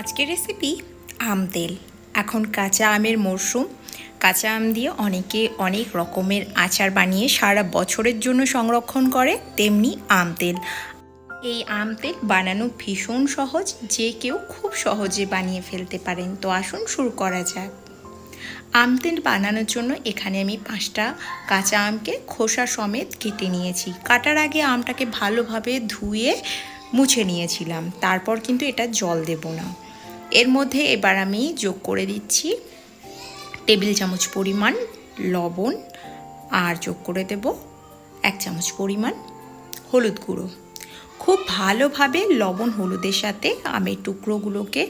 আজকের রেসিপি আম তেল। এখন কাঁচা আমের মরশুম কাঁচা আম দিয়ে অনেকে অনেক রকমের আচার বানিয়ে সারা বছরের জন্য সংরক্ষণ করে, তেমনি আম তেল। এই আম তেল বানানো ভীষণ সহজ, যে কেউ খুব সহজে বানিয়ে ফেলতে পারেন। তো আসুন শুরু করা যাক। আম তেল বানানোর জন্য এখানে আমি পাঁচটা কাঁচা আমকে খোসা সমেত কেটে নিয়েছি। কাটার আগে আমটাকে ভালোভাবে ধুয়ে মুছে নিয়েছিলাম। তারপর কিন্তু এটা জল দেব না। এর মধ্যে এবার আমি যোগ করে দিচ্ছি টেবিল চামচ পরিমাণ লবণ আর যোগ করে দেব এক চামচ পরিমাণ হলুদ গুঁড়ো। খুব ভালোভাবে লবণ হলুদের সাথে আমের টুকরোগুলোকে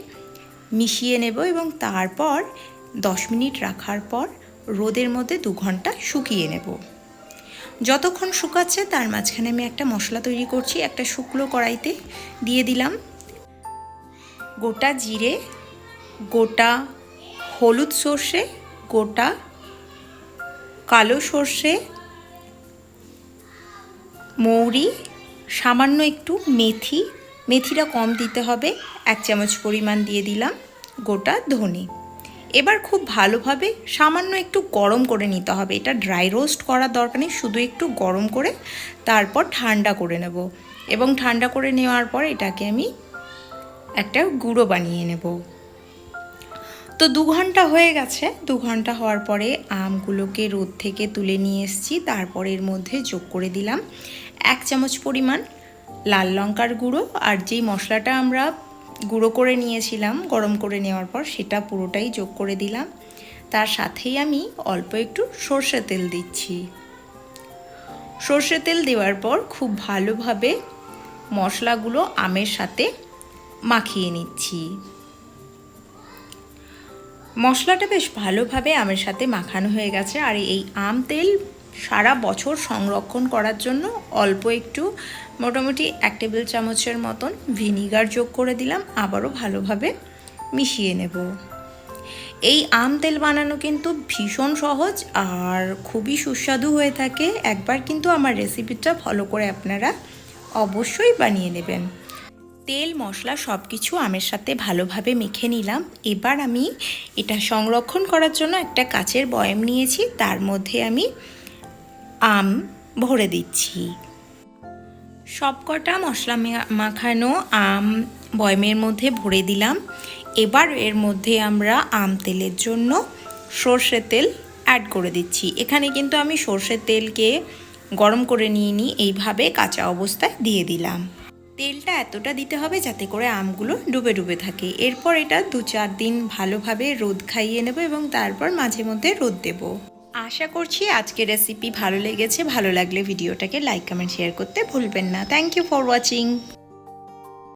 মিশিয়ে নেব এবং তারপর দশ মিনিট রাখার পর রোদের মধ্যে দু ঘণ্টা শুকিয়ে নেব। যতক্ষণ শুকাচ্ছে তার মাঝখানে আমি একটা মশলা তৈরি করছি, একটা শুকনো কড়াইতে দিয়ে দিলাম। গোটা জিরে, গোটা হলুদ সর্ষে, গোটা কালো সর্ষে, মৌরি, সামান্য একটু মেথি। মেথিটা কম দিতে হবে, এক চামচ পরিমাণ দিয়ে দিলাম গোটা ধনে। এবার খুব ভালোভাবে সামান্য একটু গরম করে নিতে হবে। এটা ড্রাই রোস্ট করার দরকার নেই, শুধু একটু গরম করে তারপর ঠান্ডা করে নেব। এবং ঠান্ডা করে নেওয়ার পর এটাকে আমি একটা গুঁড়ো বানিয়ে নেব। তো দু ঘণ্টা হয়ে গেছে। দু ঘণ্টা হওয়ার পরে আমগুলোকে রোদ থেকে তুলে নিয়ে এসেছি। তারপর এর মধ্যে যোগ করে দিলাম এক চামচ পরিমাণ লাল লঙ্কার গুঁড়ো। আর যেই মশলাটা আমরা গুঁড়ো করে নিয়েছিলাম, গরম করে নেওয়ার পর সেটা পুরোটাই যোগ করে দিলাম। তার সাথেই আমি অল্প একটু সর্ষে তেল দিচ্ছি। সর্ষে তেল দেওয়ার পর খুব ভালোভাবে মশলাগুলো আমের সাথে মাখিয়ে নিচ্ছি। মশলাটা বেশ ভালোভাবে আমের সাথে মাখানো হয়ে গেছে। আর এই আম তেল সারা বছর সংরক্ষণ করার জন্য অল্প একটু, মোটামুটি এক টেবিল চামচের মতন ভিনিগার যোগ করে দিলাম, আবারও ভালোভাবে মিশিয়ে নেব। এই আম তেল বানানো কিন্তু ভীষণ সহজ আর খুবই সুস্বাদু হয়ে থাকে। একবার কিন্তু আমার রেসিপিটা ফলো করে আপনারা অবশ্যই বানিয়ে নেবেন। তেল, মশলা সব কিছু আমের সাথে ভালোভাবে মেখে নিলাম। এবার আমি এটা সংরক্ষণ করার জন্য একটা কাচের বয়াম নিয়েছি, তার মধ্যে আমি আম ভরে দিচ্ছি। সবকটা মশলা মাখানো আম বয়মের মধ্যে ভরে দিলাম। এবার এর মধ্যে আমরা আম তেলের জন্য সর্ষে তেল অ্যাড করে দিচ্ছি। এখানে কিন্তু আমি সর্ষের তেলকে গরম করে নিয়ে নিই এইভাবে কাঁচা অবস্থায় দিয়ে দিলাম। তেলটা এতটা দিতে হবে যাতে করে আমগুলো ডুবে ডুবে থাকে। এরপর এটা দু চার দিন ভালোভাবে রোদ খাইয়ে নেব এবং তারপর মাঝে মধ্যে রোদ দেব। আশা করছি আজকের রেসিপি ভালো লেগেছে। ভালো লাগলে ভিডিওটাকে লাইক কমেন্ট শেয়ার করতে ভুলবেন না। Thank you for watching